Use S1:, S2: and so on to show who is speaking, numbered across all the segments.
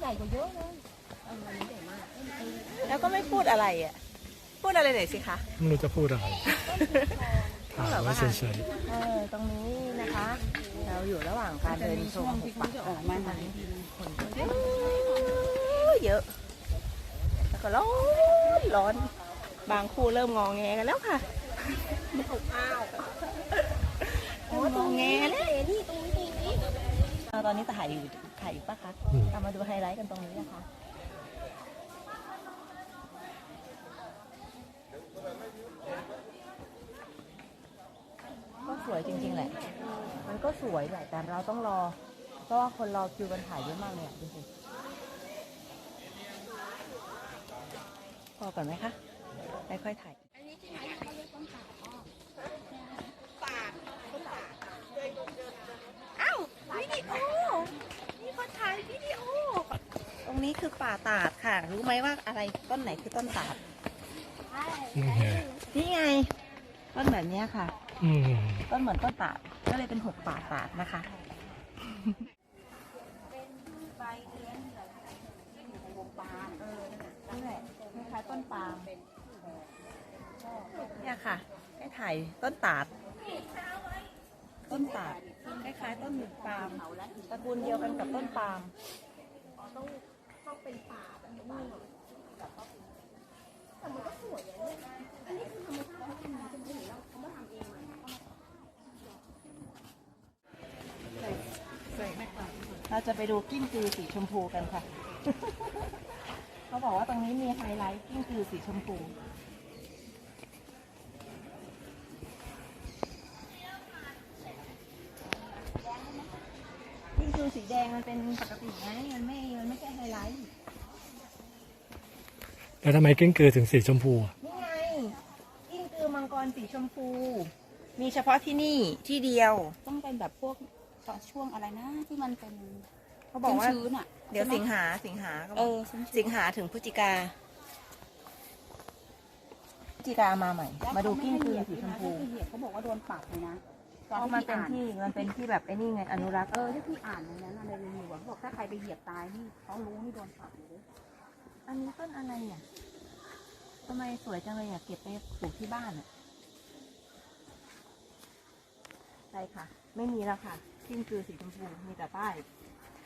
S1: ใหญ่กว่าเยอะเลยเอออันนี้ใหญ่มากไอ้ไอ้
S2: แล้วก็ไม่พูดอะไรอะ พูดอะไรหน่อยสิคะ
S3: ไม่รู้จะพูดอะไรถามไว้เฉย
S2: เออตรงนี้นะคะ เราอยู่ระหว่างการเดินชมหุบป่า
S1: ออกมาทาง
S2: คนก็เยอะ แล้วก็ร้อนร้อน บางคู่เริ่มงอแงกันแล้วค่ะ
S1: อ้าว
S2: โอ้งอแงแล้ว
S1: นี่ตรงนี้ตรงนี้
S2: อ่าตอนนี้ถ่ายอยู่ถ่าย อยู่ปะคะเอามาดูไฮไลท์กันตรงนี้นะคะก็สวยจริงๆแหละ มันก็สวยแหละแต่เราต้องรอ เพราะว่าคนรอคิวกันถ่ายเยอะมากเลยอะดูสิพอก่อนไหมคะไม่ค่อยถ่าย
S1: อันนี้ใช่ไหมเขาเรียกต้นขาอ้อ
S2: อ้าววิดีโอมีคนถ่ายวิดีโอ ตรงนี้ คือป่าตาดค่ะ รู้ไหมว่าอะไรต้นไหนคือต้นตาด
S3: ๆนี่ไง
S2: นี่ไง ต้นแบบเนี้ยค่ะ
S3: อืม
S2: ต้นเหมือนต้นตาด ก็เลยเป็นหกป่าตาดนะคะ
S1: ใบเลี้ยงเหลือที่อยู่ในวงปาล์มเออ
S2: นี่แหละคล้ายๆต้นปาล์มเนี่ยค่ะให้ถ่ายต้นตาด ต้นตาดคล้ายๆต้นปาล์มตระกูลเดียวกันกับต้นปาล์ม
S1: ต้องเป็นป่าแบบนี้แต่มันก็สวยอย่างนี้อันนี้คือธรรมชาติเขาทำมาจนถึงเราเขามาทำเองเรา
S2: จะไปดูกิ้งกือสีชมพูกันค่ะ เขาบอกว่าตรงนี้มีไฮไลท์กิ้งกือสีชมพู กิ้งกือสีแดงมันเป็นปกติไงมันไม่ มันไม่ใช่ไฮไลท์
S3: แล้วทำไมกิ้งกือถึงสีชมพูอะ
S2: นี่ไงกิ้งกือมังกรสีชมพู มีเฉพาะที่นี่ที่เดียว
S1: ต้องเป็นแบบพวกตอนช่วงอะไรนะ ที่มันเป็น
S2: เขาบอกว่า
S1: ชื้นๆอะ
S2: เดี๋ยว
S1: ใช่ไม
S2: สิงหาสิงหาเขาบ
S1: เอ
S2: อก
S1: อชื้นๆ
S2: สิงหาถึงพฤศจิกาพฤศจิกามาใหม่ มาดูกิ้งกือสีชมพู
S1: ถ้าเหยียบเขาบอกว่าโดนปรับเลยนะ
S2: เพราะมันเป็นที่มันเป็นที่แบบไอ้นี่ไงอนุรักษ์
S1: เออที่พี่อ่านในนั้นอะไรรีวิวอะเขาบอกถ้าใครไปเหยียบตายนี่เขารู้นี่โดนปรับเลย
S2: อันนี้ต้นอะไรอะทำไมสวยจังเลยอะเก็บไปปลูกที่บ้านอะใช่ค่ะ ไม่มีแล้วค่ะกิ้งกือสีชมพูมีแต่ป้าย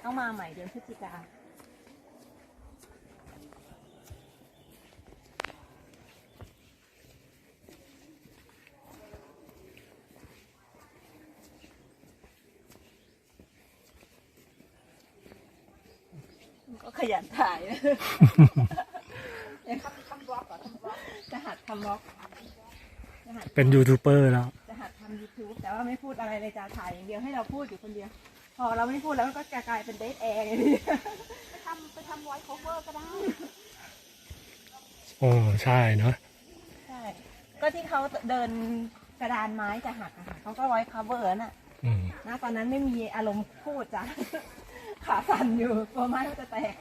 S2: ต้องมาใหม่เดือนพฤศจิกา ก็ขยันถ่ายนะ
S1: ทำบล็อกเหรอทำบล็อก
S2: จะหัดทำบล็อกจะหัด
S3: เป็นยูทูบเบอร์แล้ว
S2: จะหัดทำ YouTube แต่ว่าไม่พูดอะไรเลยจะถ่ายอย่างเดียวให้เราพูดอยู่คนเดียว พอเราไม่พูดแล้วก็จะกลายเป็นเดทแอร์ไงพี่
S1: ไปทำไปทำไวท์โคเวอร์ก็ได้
S3: โอ้ใช่เนาะ
S2: ใช่ ก็ที่เขาเดินกระดานไม้จะหักอะค่ะเขาก็ไว้ cover น่ะ
S3: อืม
S2: นะตอนนั้นไม่มีอารมณ์พูดจ้ะ ขาสั่นอยู่กลัวไม้มันจะแตก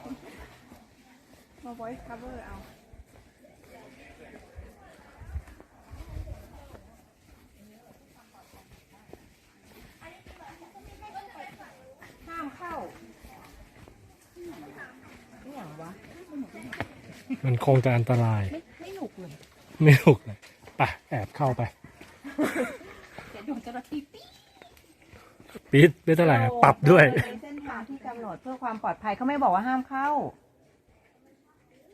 S2: มา voice cover เอา ห้ามเข้านี่อย่างวะ
S3: มันคงจะอันตราย
S2: ไม่ไม่หนุกเลย
S3: ไม่ถูกเลยไปแอบเข้าไป
S1: เดี๋ยวโดนเจ้าหน้าที่ปี๊ด
S3: ปี๊ดไม่เท่าไหร่อะปรับด้วย
S2: ในเดเพื่อความปลอดภัยเขาไม่บอกว่าห้ามเข้า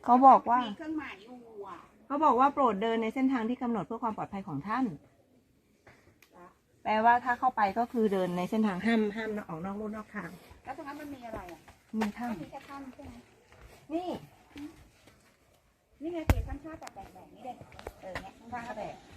S2: เขาบอกว่า
S1: มีเครื่องหมายอยู่อะ
S2: เขาบอกว่าโปรดเดินในเส้นทางที่กำหนดเพื่อความปลอดภัยของท่าน แปลว่าถ้าเข้าไปก็คือเดินในเส้นทางห้ามห้ามออกนอกลู่นอกทาง
S1: แล้วตรงนั้นมันมีอะไรอะ
S2: มีถ้
S1: มีแค่ถ้ำใช่ไหมำ
S2: นี่
S1: นี่ไงเกศข้างชาติแบบแบ่งๆนี่เด็กเออเนี่ยข้าง
S2: ท่า
S1: ชาติ
S2: แบ
S1: แบบ
S2: ก